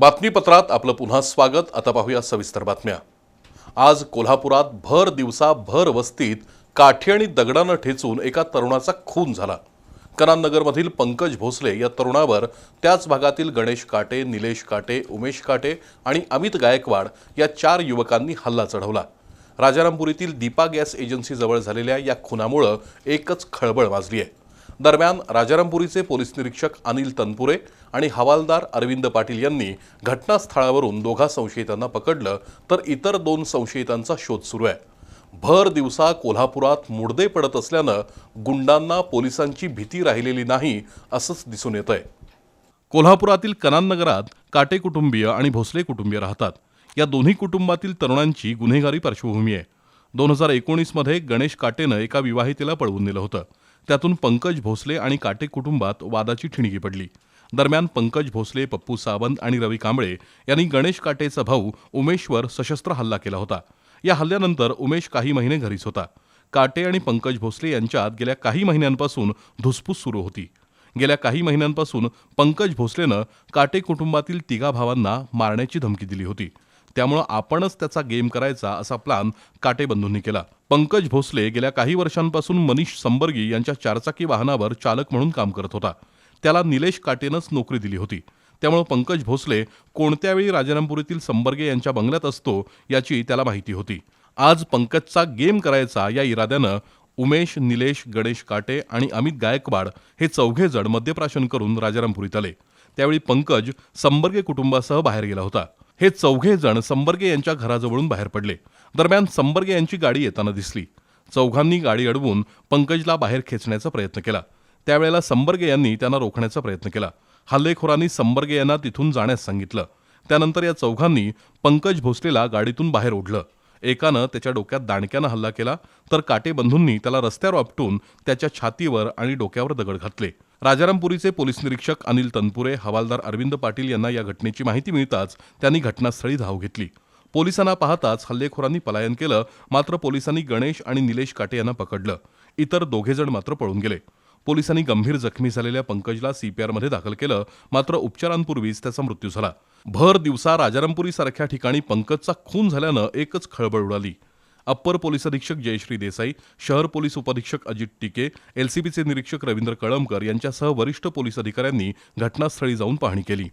बातमीपत्रात आपलं पुन्हा स्वागत. आता पाहूया सविस्तर बातम्या. आज कोल्हापुरात भर दिवसा भर वस्तीत काठी आणि दगडानं ठेचून एका तरुणाचा खून झाला. कनाननगरमधील पंकज भोसले या तरुणावर त्याच भागातील गणेश काटे निलेश काटे उमेश काटे आणि अमित गायकवाड या चार युवकांनी हल्ला चढवला. राजारामपुरीतील दीपा गॅस एजन्सीजवळ झालेल्या या खुनामुळं एकच खळबळ माजली आहे दरम्यान राजारामपुरीचे पोलीस निरीक्षक अनिल तनपुरे आणि हवालदार अरविंद पाटील यांनी घटनास्थळावरून दोघा संशयितांना पकडलं तर इतर दोन संशयितांचा शोध सुरू आहे. भर दिवसा कोल्हापुरात मुडदे पडत असल्यानं गुंडांना पोलिसांची भीती राहिलेली नाही असंच दिसून येत आहे कोल्हापुरातील कनाननगरात काटे कुटुंबीय आणि भोसले कुटुंबीय राहतात. या दोन्ही कुटुंबातील तरुणांची गुन्हेगारी पार्श्वभूमी आहे. दोन हजार एकोणीसमध्ये गणेश काटेनं एका विवाहितेला पळवून नेलं होतं. त्यातून पंकज भोसले आणि काटे कुटुंबात वादाची ठिणगी पडली. दरम्यान पंकज भोसले पप्पू सावंत आणि रवी कांबळे यांनी गणेश काटेचा भाऊ उमेशवर सशस्त्र हल्ला केला होता. या हल्ल्यानंतर उमेश काही महिने घरीच होता. काटे आणि पंकज भोसले यांच्यात गेल्या काही महिन्यांपासून धुसफूस सुरू होती. गेल्या काही महिन्यांपासून पंकज भोसलेनं काटे कुटुंबातील तिघा भावांना मारण्याची धमकी दिली होती. त्यामुळं आपणच त्याचा गेम करायचा असा प्लान काटेबंधूंनी केला. पंकज भोसले गेल्या काही वर्षांपासून मनीष संबर्गी यांच्या चारचाकी वाहनावर चालक म्हणून काम करत होता. त्याला निलेश काटेनंच नोकरी दिली होती. त्यामुळे पंकज भोसले कोणत्या वेळी राजारामपुरीतील संबर्गे यांच्या बंगल्यात असतो याची त्याला माहिती होती. आज पंकजचा गेम करायचा या इराद्यानं उमेश निलेश गणेश काटे आणि अमित गायकवाड हे चौघेजण मद्यप्राशन करून राजारामपुरीत आले. त्यावेळी पंकज संबर्गे कुटुंबासह बाहेर गेला होता. हे चौघे जण संबर्गे यांच्या घराजवळून बाहेर पडले. दरम्यान संबर्गे यांची गाडी येताना दिसली. चौघांनी गाडी अडवून पंकजला बाहेर खेचण्याचा प्रयत्न केला. त्यावेळेला संबर्गे यांनी त्यांना रोखण्याचा प्रयत्न केला. हल्लेखोरांनी संबर्गे यांना तिथून जाण्यास सांगितलं. त्यानंतर या चौघांनी पंकज भोसलेला गाडीतून बाहेर ओढलं. एकानं त्याच्या डोक्यात दाणक्यानं हल्ला केला तर काटेबंधूंनी त्याला रस्त्यावर आपटून त्याच्या छातीवर आणि डोक्यावर दगड घातले. राजारामपुरीचे पोलीस निरीक्षक अनिल तनपुरे हवालदार अरविंद पाटील यांना या घटनेची माहिती मिळताच त्यांनी घटनास्थळी धाव घेतली. पोलिसांना पाहताच हल्लेखोरांनी पलायन केलं मात्र पोलिसांनी गणेश आणि निलेश काटे यांना पकडलं. इतर दोघे जण मात्र पळून गेले. पोलिसांनी गंभीर जखमी झालेल्या पंकजला सीपीआरमध्ये दाखल केलं मात्र उपचारांपूर्वीच त्याचा मृत्यू झाला. भर दिवसा राजारामपुरी सारख्या ठिकाणी पंकजचा खून झाल्यानं एकच खळबळ उडाली. अप्पर पोलीस अधीक्षक जयश्री देसाई शहर पोलीस उपअधीक्षक अजित टिके एलसीबीचे निरीक्षक रवींद्र कळमकर यांच्यासह वरिष्ठ पोलीस अधिकाऱ्यांनी घटनास्थळी जाऊन पाहणी केली.